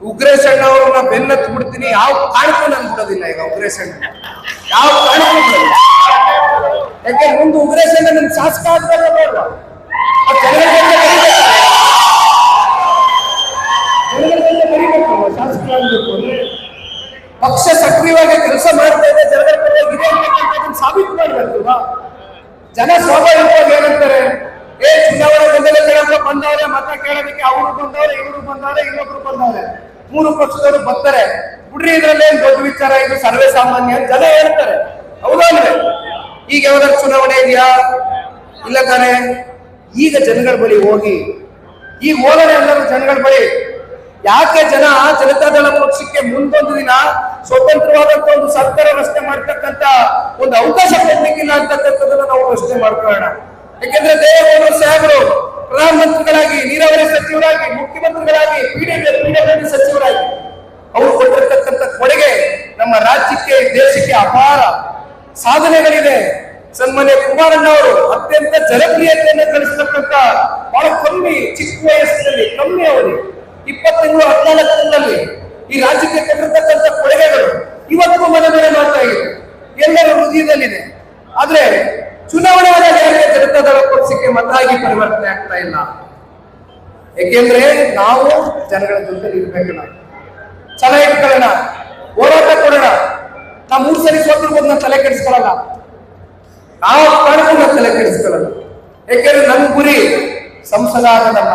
ಉಗ್ರೇಶ್ ಅಣ್ಣ ಅವ್ರನ್ನ ಬೆನ್ನತ್ತು ಬಿಡ್ತೀನಿ ಯಾವ ಕಾರಣಕ್ಕೂ ನಾನು ಬಿಡೋದಿಲ್ಲ ಈಗ ಉಗ್ರೇಶ್ ಅಣ್ಣ ಯಾವ ಬಿಡೋದಿಲ್ಲ. ಯಾಕೆ, ಮುಂದೆ ಉಗ್ರೇಶ್ ಅಣ್ಣ ನಮ್ ಶಾಸಕ ಪಕ್ಷ ಸಕ್ರಿಯವಾಗಿ ಕೆಲಸ ಮಾಡ್ತಾ ಇದೆ ಜನಗಳ ಸಾಬೀತು ಮಾಡಬೇಕಲ್ವಾ ಜನ ಸ್ವಾಭಾವಿಕವಾಗಿ ಏನಂತಾರೆ? ಬಂದವ್ರೆ ಮತ ಕೇಳೋದಕ್ಕೆ ಅವರು ಬಂದವ್ರೆ, ಇವರು ಬಂದವ್ರೆ, ಇನ್ನೊಬ್ರು ಬಂದವ್ರೆ. ಮೂರು ಪಕ್ಷದವರು ಬರ್ತಾರೆ. ಬಿಡ್ರಿ, ಇದ್ರಲ್ಲಿ ದೊಡ್ಡ ವಿಚಾರ ಇದು? ಸರ್ವೇ ಸಾಮಾನ್ಯ ಜನ ಹೇಳ್ತಾರೆ. ಹೌದಾ ಈಗ ಯಾವ್ದಾದ್ರು ಚುನಾವಣೆ ಇದೆಯಾ? ಇಲ್ಲ ತಾನೆ? ಈಗ ಜನಗಳ ಬಳಿ ಹೋಗಿ, ಈಗ ಹೋದರೆ ಎಲ್ಲರೂ ಜನಗಳ ಬಳಿ. ಯಾಕೆ ಜನ ಜನತಾದಳ ಪಕ್ಷಕ್ಕೆ ಮುಂದೊಂದು ದಿನ ಸ್ವತಂತ್ರವಾದಂತ ಒಂದು ಸರ್ಕಾರ ರಚನೆ ಮಾಡ್ತಕ್ಕಂತ ಒಂದು ಅವಕಾಶ ಕೊಡ್ಲಿಕ್ಕಿಲ್ಲ ಅಂತಕ್ಕಂಥದ್ದನ್ನ ನಾವು ಪ್ರಶ್ನೆ ಮಾಡ್ಕೊಳ್ಳೋಣ. ಯಾಕೆಂದ್ರೆ ದೇವರು ಸಾಹೇಬರು ಪ್ರಧಾನಮಂತ್ರಿಗಳಾಗಿ, ನೀರಾವರಿ ಸಚಿವರಾಗಿ, ಮುಖ್ಯಮಂತ್ರಿಗಳಾಗಿ ಪಿಡಿಪಿ ಸಚಿವರಾಗಿ ಅವರು ಕೊಟ್ಟಿರ್ತಕ್ಕಂಥ ಕೊಡುಗೆ ನಮ್ಮ ರಾಜ್ಯಕ್ಕೆ, ದೇಶಕ್ಕೆ ಅಪಾರ ಸಾಧನೆಗಳಿದೆ. ಸನ್ಮಾನ್ಯ ಕುಮಾರಣ್ಣ ಅವರು ಅತ್ಯಂತ ಜನಪ್ರಿಯತೆಯನ್ನು ಗಳಿಸತಕ್ಕಂತ ಬಹಳ ಕಮ್ಮಿ, ಚಿಕ್ಕ ವಯಸ್ಸಿನಲ್ಲಿ, ಕಮ್ಮಿ ಅವರು ಇಪ್ಪತ್ತೆಂಟು ಹದಿನಾಲ್ಕರಲ್ಲಿ ಹದಿನಾಲ್ಕು ಈ ರಾಜ್ಯಕ್ಕೆ ಕೊಟ್ಟಿರ್ತಕ್ಕಂಥ ಕೊಡುಗೆಗಳು ಇವತ್ತು ಮನೆ ಮೇಲೆ ಮಾಡ್ತಾ ಇದೆ ಎಲ್ಲರ ಹೃದಯದಲ್ಲಿದೆ. ಆದ್ರೆ, ಚುನಾವಣೆ ಪಕ್ಷಕ್ಕೆ ಮತಾಗಿ ಪರಿವರ್ತನೆ ಆಗ್ತಾ ಇಲ್ಲ. ಏಕೆಂದ್ರೆ ನಾವು ಜನಗಳ ಜೊತೆ ಇರ್ಬೇಕಲ್ಲ. ಸಲಹೆ ಇಟ್ಕೊಳ್ಳೋಣ, ಹೋರಾಟ ಕೊಡೋಣ. ನಾ ಮೂರ್ ಸರಿ ಸೋತಿರ್ಬೋದು ನಾನು ತಲೆ ಕೆಡಿಸ್ಕೊಳ್ಳಲ್ಲ ನಾವು ಕಾರಣಕ್ಕೂ ನಾನು ತಲೆ ಕೆಡಿಸ್ಕೊಳ್ಳಲ್ಲ ಏಕೆಂದ್ರೆ ನನ್ನ ಗುರಿ ಸಂಸದ ಆಗೋದಲ್ಲ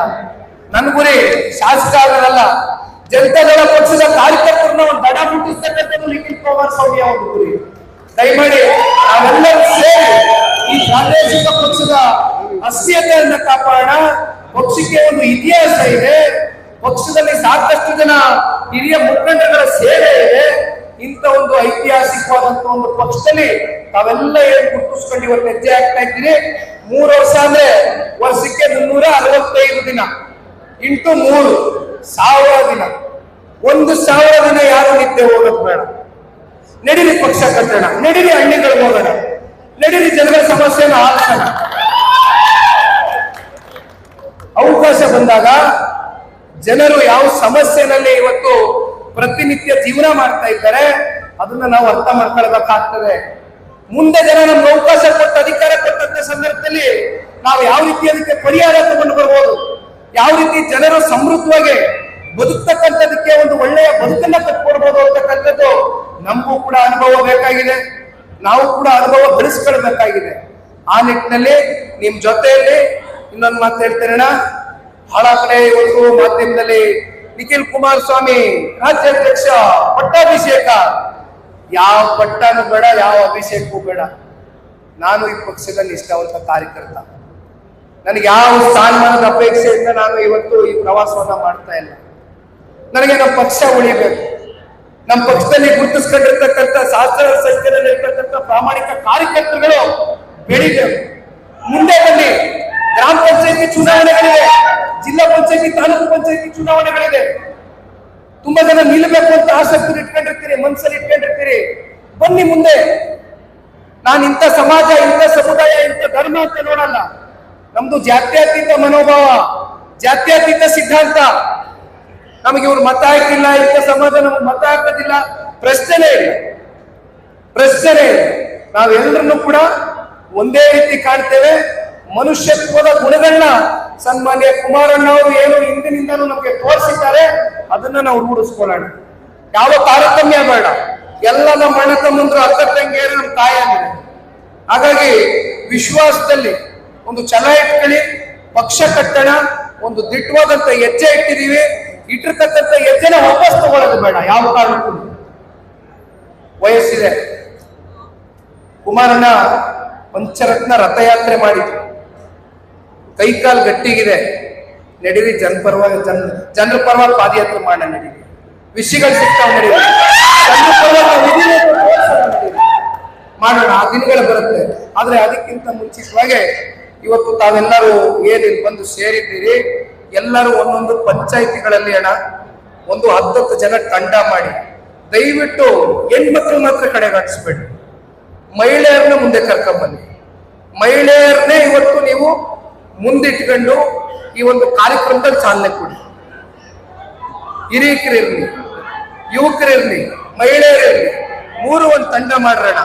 ನನ್ನ ಗುರಿ ಶಾಸಕ ಆಗೋದಲ್ಲ ಜನತಾದಳ ಪಕ್ಷದ ಕಾರ್ಯಕರ್ತರನ್ನ ಒಂದು ದಡ ಮುಟ್ಟಿಸ್ತಕ್ಕಂಥದ್ದು ನಿಖಿಲ್ ಕುಮಾರಸ್ವಾಮಿ ಅವರು ಗುರಿ. ದಯಮಾಡಿ ನಾವೆಲ್ಲರೂ ಸೇರಿ ಈ ಪ್ರಾದೇಶಿಕ ಪಕ್ಷದ ಅಸ್ಥಿರತೆಯನ್ನ ಕಾಪಾಡೋಣ. ಪಕ್ಷಕ್ಕೆ ಒಂದು ಇತಿಹಾಸ ಇದೆ. ಪಕ್ಷದಲ್ಲಿ ಸಾಕಷ್ಟು ಜನ ಹಿರಿಯ ಮುಖಂಡರ ಸೇವೆ ಇದೆ. ಇಂಥ ಒಂದು ಐತಿಹಾಸಿಕವಾದಂತ ಒಂದು ಪಕ್ಷದಲ್ಲಿ ತಾವೆಲ್ಲ ಏನ್ ಗುರುತಿಸ್ಕೊಂಡು ಇವತ್ತು ಹೆಜ್ಜೆ ಇದ್ದೀರಿ? ಮೂರು ವರ್ಷ ಅಂದ್ರೆ ವರ್ಷಕ್ಕೆ ಮುನ್ನೂರ ಅರವತ್ತೈದು ದಿನ. ಇಂಟು ಮೂರು ಸಾವಿರ ದಿನ. ಒಂದು ಸಾವಿರ ದಿನ ಯಾರು ನಿದ್ದೆ ಹೋಗೋದು ಬೇಡ. ನಡೀರಿ ಪಕ್ಷ ಕಟ್ಟೋಣ. ನಡೀರಿ ಹಳ್ಳಿಗಳಿಗೆ ಹೋಗೋಣ. ನಡೀರಿ ಜನರ ಸಮಸ್ಯೆಯನ್ನು ಆಲಿಸೋಣ ಅವಕಾಶ ಬಂದಾಗ ಜನರು ಯಾವ ಸಮಸ್ಯೆನಲ್ಲಿ ಇವತ್ತು ಪ್ರತಿನಿತ್ಯ ಜೀವನ ಮಾಡ್ತಾ ಇದ್ದಾರೆ, ಅದನ್ನ ನಾವು ಅರ್ಥ ಮಾಡ್ಕೊಳ್ಬೇಕಾಗ್ತದೆ. ಮುಂದೆ ಜನ ನಮ್ಗೆ ಅವಕಾಶ ಕೊಟ್ಟು, ಅಧಿಕಾರ ಕೊಟ್ಟಂತ ಸಂದರ್ಭದಲ್ಲಿ ನಾವು ಯಾವ ರೀತಿ ಅದಕ್ಕೆ ಪರಿಹಾರ ತಗೊಂಡು ಬರ್ಬೋದು? ಯಾವ ರೀತಿ ಜನರು ಸಮೃದ್ಧವಾಗಿ ಬದುಕ್ತಕ್ಕಂಥದಕ್ಕೆ ಒಂದು ಒಳ್ಳೆಯ ಬದುಕನ್ನ ಕಟ್ಕೊಡ್ಬೋದು ಅಂತಕ್ಕಂಥದ್ದು ನಮಗೂ ಕೂಡ ಅನುಭವ ಬೇಕಾಗಿದೆ. ನಾವು ಕೂಡ ಅನುಭವ ಬೆಳೆಸ್ಕೊಳ್ಬೇಕಾಗಿದೆ. ಆ ನಿಟ್ಟಿನಲ್ಲಿ ನಿಮ್ ಜೊತೆಯಲ್ಲಿ ಇನ್ನೊಂದು ಮಾತು ಹೇಳ್ತೇನೆ ಬಹಳ ಇವತ್ತು ಮಾಧ್ಯಮದಲ್ಲಿ ನಿಖಿಲ್ ಕುಮಾರಸ್ವಾಮಿ, ರಾಜ್ಯಾಧ್ಯಕ್ಷ, ಪಟ್ಟಾಭಿಷೇಕ. ಯಾವ ಪಟ್ಟನೂ ಬೇಡ, ಯಾವ ಅಭಿಷೇಕವೂ ಬೇಡ. ನಾನು ಈ ಪಕ್ಷದ ನಿಷ್ಠಾವಂತ ಕಾರ್ಯಕರ್ತ. ನನಗೆ ಯಾವ ಸ್ಥಾನಮಾನದ ಅಪೇಕ್ಷೆಯಿಂದ ನಾನು ಇವತ್ತು ಈ ಪ್ರವಾಸವನ್ನ ಮಾಡ್ತಾ ಇಲ್ಲ. ನನಗೆ ನಮ್ಮ ಪಕ್ಷ ಉಳಿಬೇಕು ನಮ್ಮ ಪಕ್ಷದಲ್ಲಿ ಗುರುತಿಸ್ಕೊಂಡಿರ್ತಕ್ಕಂಥ ಶಾಸ್ತ್ರ ಸಂಖ್ಯೆಯಲ್ಲಿ ಇರ್ತಕ್ಕಂಥ ಪ್ರಾಮಾಣಿಕ ಕಾರ್ಯಕರ್ತರುಗಳು ಬೆಳಿಬೇಕು. ಮುಂದೆ ಬನ್ನಿ. ಗ್ರಾಮ ಪಂಚಾಯತಿ ಚುನಾವಣೆಗಳಿದೆ ಜಿಲ್ಲಾ ಪಂಚಾಯತಿ, ತಾಲೂಕು ಪಂಚಾಯತಿ ಚುನಾವಣೆಗಳಿದೆ. ತುಂಬಾ ಜನ ನಿಲ್ಲಬೇಕು ಅಂತ ಆಸಕ್ತಿ ಇಟ್ಕೊಂಡಿರ್ತೀರಿ, ಮನ್ಸಲ್ಲಿ ಇಟ್ಕೊಂಡಿರ್ತೀರಿ. ಬನ್ನಿ ಮುಂದೆ. ನಾನು ಇಂಥ ಸಮಾಜ, ಇಂಥ ಸಮುದಾಯ, ಇಂಥ ಧರ್ಮ ಅಂತ ನೋಡಲ್ಲ. ನಮ್ದು ಜಾತ್ಯತೀತ ಮನೋಭಾವ, ಜಾತ್ಯತೀತ ಸಿದ್ಧಾಂತ. ನಮಗೆ ಇವ್ರು ಮತ ಹಾಕಿಲ್ಲ, ಇಂಥ ಸಮಾಜ ನಮ್ಗೆ ಮತ ಹಾಕೋದಿಲ್ಲ. ಪ್ರಶ್ನೆ ಇಲ್ಲ. ಪ್ರಶ್ನೆ ನಾವೆಲ್ಲರನ್ನು ಕೂಡ ಒಂದೇ ರೀತಿ ಕಾಣ್ತೇವೆ. ಮನುಷ್ಯತ್ವದ ಗುಣಗಳನ್ನ ಸನ್ಮಾನ್ಯ ಕುಮಾರಣ್ಣ ಅವರು ಏನು ಹಿಂದಿನಿಂದನೂ ನಮಗೆ ತೋರಿಸಿದ್ದಾರೆ, ಅದನ್ನ ನಾವು ರೂಢಿಸ್ಕೊಳ್ಳೋಣ. ಯಾವ ತಾರತಮ್ಯ ಬೇಡ. ಎಲ್ಲ ನಮ್ಮ ಅಣ್ಣ ತಮ್ಮಂದ್ರು ಅಕ್ಕ ತಂಗಿಯರು ನಮ್ಮ ತಾಯಿಯಾಗಿದೆ ಹಾಗಾಗಿ ವಿಶ್ವಾಸದಲ್ಲಿ ಒಂದು ಛಲ ಇಟ್ಕೊಳ್ಳಿ, ಪಕ್ಷ ಕಟ್ಟಣ, ಒಂದು ದಿಟ್ಟವಾದಂತ ಹೆಜ್ಜೆ ಇಟ್ಟಿದೀವಿ ಇಟ್ಟಿರ್ತಕ್ಕಂಥ ಹೆಜ್ಜೆನ ವಾಪಸ್ ತಗೊಳ್ಳೋದು ಬೇಡ, ಯಾವ ಕಾರಣಕ್ಕೂ. ವಯಸ್ಸಿದೆ. ಕುಮಾರಣ್ಣ ಪಂಚರತ್ನ ರಥಯಾತ್ರೆ ಮಾಡಿದ್ರು. ಕೈಕಾಲು ಗಟ್ಟಿಗಿದೆ. ನಡೀರಿ, ಜನ ಪರವಾಗಿ ಜನ, ಜನರ ಪರವಾಗಿ ಪಾದಯಾತ್ರೆ ಮಾಡೋಣ ನಡೀರಿ. ವಿಷಯಗಳು ಸಿಗ್ತಾವ ನಡೀರಿ. ಮಾಡೋಣ, ಆ ದಿನಗಳು ಬರುತ್ತೆ. ಆದ್ರೆ ಅದಕ್ಕಿಂತ ಮುಂಚಿತವಾಗಿ ಇವತ್ತು ತಾವೆಲ್ಲರೂ ಏನ್ ಬಂದು ಸೇರಿದ್ದೀರಿ, ಎಲ್ಲರೂ ಒಂದೊಂದು ಪಂಚಾಯಿತಿಗಳಲ್ಲಿ ಅಣ್ಣ, ಒಂದು ಹತ್ತತ್ತು ಜನ ತಂಡ ಮಾಡಿ. ದಯವಿಟ್ಟು ಹೆಣ್ಮಕ್ಳು ಮಾತ್ರ ಕಡೆಗಣಿಸ್ಬೇಡಿ. ಮಹಿಳೆಯರನ್ನ ಮುಂದೆ ಕರ್ಕೊಂಡ್ಬನ್ನಿ ಮಹಿಳೆಯರನ್ನೇ ಇವತ್ತು ನೀವು ಮುಂದಿಟ್ಕೊಂಡು ಈ ಒಂದು ಕಾರ್ಯಕ್ರಮದಲ್ಲಿ ಚಾಲನೆ ಕೊಡಿ. ಹಿರಿಯಕರಿರ್ಲಿ ಯುವಕರಿರ್ಲಿ ಮಹಿಳೆಯರಿರ್ಲಿ ಮೂರು ಒಂದು ತಂಡ ಮಾಡಿರೋಣ.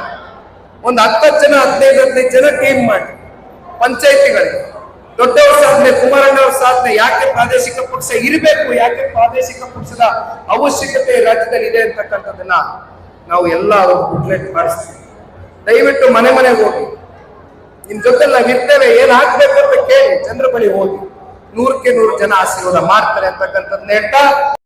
ಒಂದು ಹತ್ತತ್ತು ಜನ, ಹದಿನೈದು ಹದಿನೈದು ಜನ ಟೀಮ್ ಮಾಡಿ. ಪಂಚಾಯತಿಗಳಿಗೆ. ದೊಡ್ಡವ್ರ ಸಾಧನೆ ಕುಮಾರಣ್ಣ ಸಾಧನೆ, ಯಾಕೆ ಪ್ರಾದೇಶಿಕ ಪಕ್ಷ ಇರಬೇಕು, ಯಾಕೆ ಪ್ರಾದೇಶಿಕ ಪಕ್ಷದ ಅವಶ್ಯಕತೆ ರಾಜ್ಯದಲ್ಲಿ ಇದೆ ಅಂತಕ್ಕಂಥದ್ದನ್ನ ನಾವು ಎಲ್ಲ ಅವ್ರಿಗೆ ಮಾಡಿಸ್ತೀವಿ. ದಯವಿಟ್ಟು ಮನೆ ಮನೆಗೆ ಹೋಗಿ. ನಿಮ್ ಜೊತೆ ನಾವ್ ಇರ್ತೇವೆ ಏನ್ ಹಾಕ್ಬೇಕು ಅಂತ ಕೇಳಿ ಚಂದ್ರ ಬಳಿ ಹೋಗಿ ನೂರಕ್ಕೆ ನೂರು ಜನ ಆಶೀರ್ವಾದ ಮಾಡ್ತಾರೆ ಅಂತಕ್ಕಂಥದ್ದು ಹೇಳ್ತಾ